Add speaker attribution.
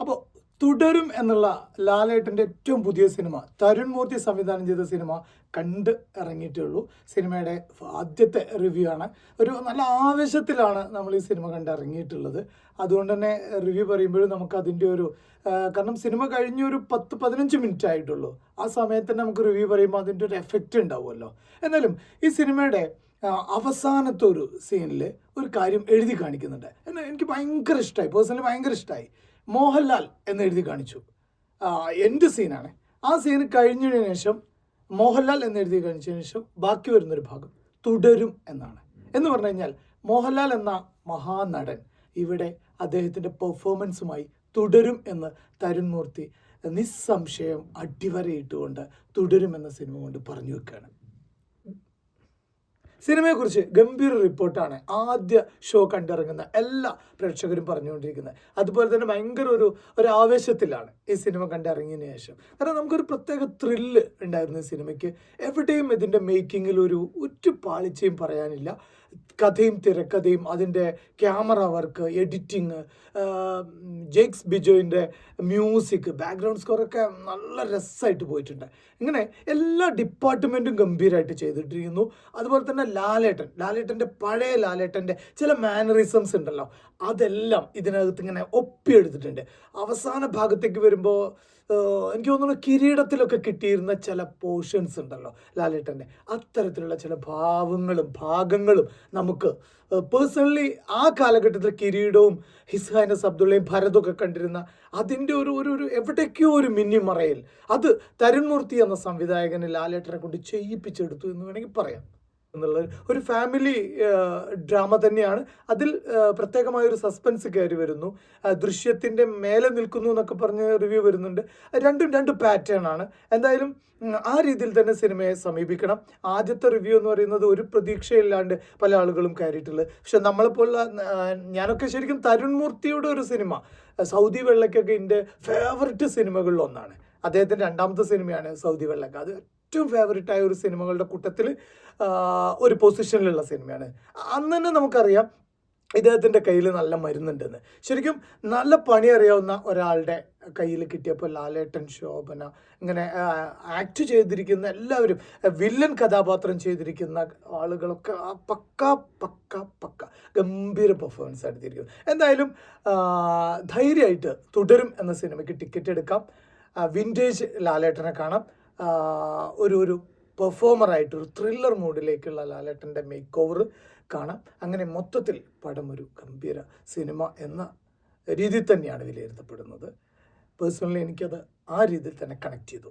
Speaker 1: അപ്പോൾ തുടരും എന്നുള്ള ലാലേട്ടന്റെ ഏറ്റവും പുതിയ സിനിമ തരുൺ മൂർത്തി സംവിധാനം ചെയ്ത സിനിമ കണ്ട് ഇറങ്ങിയിട്ടേ ഉള്ളൂ. സിനിമയുടെ ആദ്യത്തെ റിവ്യൂ ആണ്. ഒരു നല്ല ആവേശത്തിലാണ് നമ്മൾ ഈ സിനിമ കണ്ട് ഇറങ്ങിയിട്ടുള്ളത്. അതുകൊണ്ട് തന്നെ റിവ്യൂ പറയുമ്പോഴും നമുക്ക് അതിന്റെ ഒരു കാരണം സിനിമ കഴിഞ്ഞ ഒരു പത്ത് പതിനഞ്ച് മിനിറ്റ് ആയിട്ടുള്ളൂ. ആ സമയത്ത് തന്നെ നമുക്ക് റിവ്യൂ പറയുമ്പോൾ അതിന്റെ ഒരു എഫക്റ്റ് ഉണ്ടാവുമല്ലോ. എന്നാലും ഈ സിനിമയുടെ അവസാനത്തെ ഒരു സീനിൽ ഒരു കാര്യം എഴുതി കാണിക്കുന്നുണ്ട്. എനിക്ക് ഭയങ്കര ഇഷ്ടമായി പേഴ്സണലി ഭയങ്കര ഇഷ്ടമായി മോഹൻലാൽ എന്ന് എഴുതി കാണിച്ചു. എന്റെ സീനാണ്. ആ സീൻ കഴിഞ്ഞതിന് ശേഷം മോഹൻലാൽ എന്ന് എഴുതി കാണിച്ചതിന് ശേഷം ബാക്കി വരുന്നൊരു ഭാഗം തുടരും എന്നാണ്. എന്ന് പറഞ്ഞു കഴിഞ്ഞാൽ മോഹൻലാൽ എന്ന മഹാനടൻ ഇവിടെ അദ്ദേഹത്തിന്റെ പെർഫോമൻസുമായി തുടരും എന്ന് തരുൺ മൂർത്തി നിസ്സംശയം അടിവരയിട്ടുകൊണ്ട് തുടരും എന്ന സിനിമ കൊണ്ട് പറഞ്ഞു വെക്കുകയാണ്. സിനിമയെക്കുറിച്ച് ഗംഭീര റിപ്പോർട്ടാണ് ആദ്യ ഷോ കണ്ടിറങ്ങുന്ന എല്ലാ പ്രേക്ഷകരും പറഞ്ഞുകൊണ്ടിരിക്കുന്നത്. അതുപോലെ തന്നെ ഭയങ്കര ഒരു ഒരു ആവേശത്തിലാണ് ഈ സിനിമ കണ്ടിറങ്ങിയതിന് ശേഷം. കാരണം നമുക്കൊരു പ്രത്യേക ത്രില്ല് ഉണ്ടായിരുന്നു ഈ സിനിമയ്ക്ക്. എവിടെയും ഇതിന്റെ മേക്കിങ്ങിൽ ഒരു ഒറ്റ പാളിച്ചയും പറയാനില്ല. കഥയും തിരക്കഥയും അതിന്റെ ക്യാമറ വർക്ക് എഡിറ്റിങ് ജേക്സ് ബിജോയിന്റെ മ്യൂസിക് ബാക്ക്ഗ്രൗണ്ട് സ്കോറൊക്കെ നല്ല രസമായിട്ട് പോയിട്ടുണ്ട്. ഇങ്ങനെ എല്ലാ ഡിപ്പാർട്ട്മെന്റും ഗംഭീരമായിട്ട് ചെയ്തിട്ടിരിക്കുന്നു. അതുപോലെ തന്നെ ലാലേട്ടൻ ലാലേട്ടന്റെ പഴയ ലാലേട്ടന്റെ ചില മാനറിസംസ് ഉണ്ടല്ലോ അതെല്ലാം ഇതിനകത്ത് ഇങ്ങനെ ഒപ്പിയെടുത്തിട്ടുണ്ട്. അവസാന ഭാഗത്തേക്ക് വരുമ്പോൾ എനിക്ക് തോന്നുന്നു കിരീടത്തിലൊക്കെ കിട്ടിയിരുന്ന ചില പോർഷൻസ് ഉണ്ടല്ലോ ലാലേട്ടന്റെ. അത്തരത്തിലുള്ള ചില ഭാവങ്ങളും ഭാഗങ്ങളും നമുക്ക് പേഴ്സണലി ആ കാലഘട്ടത്തിൽ കിരീടവും ഹിസ് ഹൈനസ് അബ്ദുള്ളയും ഭരതൊക്കെ കണ്ടിരുന്ന അതിന്റെ ഒരു ഒരു ഒരു എവിടേക്കോ ഒരു മിന്നിമറയിൽ അത് തരുൺമൂർത്തി എന്ന സംവിധായകന് ലാലേട്ടനെ കൊണ്ട് ചെയ്യിപ്പിച്ചെടുത്തു എന്ന് വേണമെങ്കിൽ പറയാം. എന്നുള്ളത് ഒരു ഫാമിലി ഡ്രാമ തന്നെയാണ്. അതിൽ പ്രത്യേകമായ ഒരു സസ്പെൻസ് കയറി വരുന്നു. ദൃശ്യത്തിന്റെ മേലെ നിൽക്കുന്നു എന്നൊക്കെ പറഞ്ഞ് റിവ്യൂ വരുന്നുണ്ട്. രണ്ടും രണ്ട് പാറ്റേൺ ആണ്. എന്തായാലും ആ രീതിയിൽ തന്നെ സിനിമയെ സമീപിക്കണം. ആദ്യത്തെ റിവ്യൂ എന്ന് പറയുന്നത് ഒരു പ്രതീക്ഷയില്ലാണ്ട് പല ആളുകളും കയറിയിട്ടുള്ളത്. പക്ഷെ നമ്മളെപ്പോലുള്ള ഞാനൊക്കെ ശരിക്കും തരുൺ മൂർത്തിയുടെ ഒരു സിനിമ സൗദി വെള്ളക്കൊക്കെ എന്റെ ഫേവററ്റ് സിനിമകളിൽ ഒന്നാണ്. അദ്ദേഹത്തിന്റെ രണ്ടാമത്തെ സിനിമയാണ് സൗദി വെള്ളക്ക. അത് ഏറ്റവും ഫേവററ്റ് ആയ ഒരു സിനിമകളുടെ കൂട്ടത്തിൽ ഒരു പൊസിഷനിലുള്ള സിനിമയാണ്. അന്ന് തന്നെ നമുക്കറിയാം ഇദ്ദേഹത്തിന്റെ കയ്യിൽ നല്ല മരുന്നുണ്ടെന്ന്. ശരിക്കും നല്ല പണി അറിയാവുന്ന ഒരാളുടെ കയ്യിൽ കിട്ടിയപ്പോൾ ലാലേട്ടൻ ശോഭന ഇങ്ങനെ ആക്ട് ചെയ്തിരിക്കുന്ന എല്ലാവരും വില്ലൻ കഥാപാത്രം ചെയ്തിരിക്കുന്ന ആളുകളൊക്കെ പക്ക പക്ക പക്ക ഗംഭീര പെർഫോമൻസ് എടുത്തിരിക്കുന്നു എന്തായാലും ധൈര്യമായിട്ട് തുടരും എന്ന സിനിമയ്ക്ക് ടിക്കറ്റ് എടുക്കാം. വിന്റേജ് ലാലേട്ടനെ കാണാം. ഒരു ഒരു പെർഫോമറായിട്ട് ഒരു ത്രില്ലർ മൂഡിലേക്കുള്ള ലാലേട്ടന്റെ മേക്ക് ഓവർ കാണാം. അങ്ങനെ മൊത്തത്തിൽ പടം ഒരു ഗംഭീര സിനിമ എന്ന രീതിയിൽ തന്നെയാണ് വിലയിരുത്തപ്പെടുന്നത്. പേഴ്സണലി എനിക്കത് ആ രീതിയിൽ തന്നെ കണക്ട് ചെയ്തു.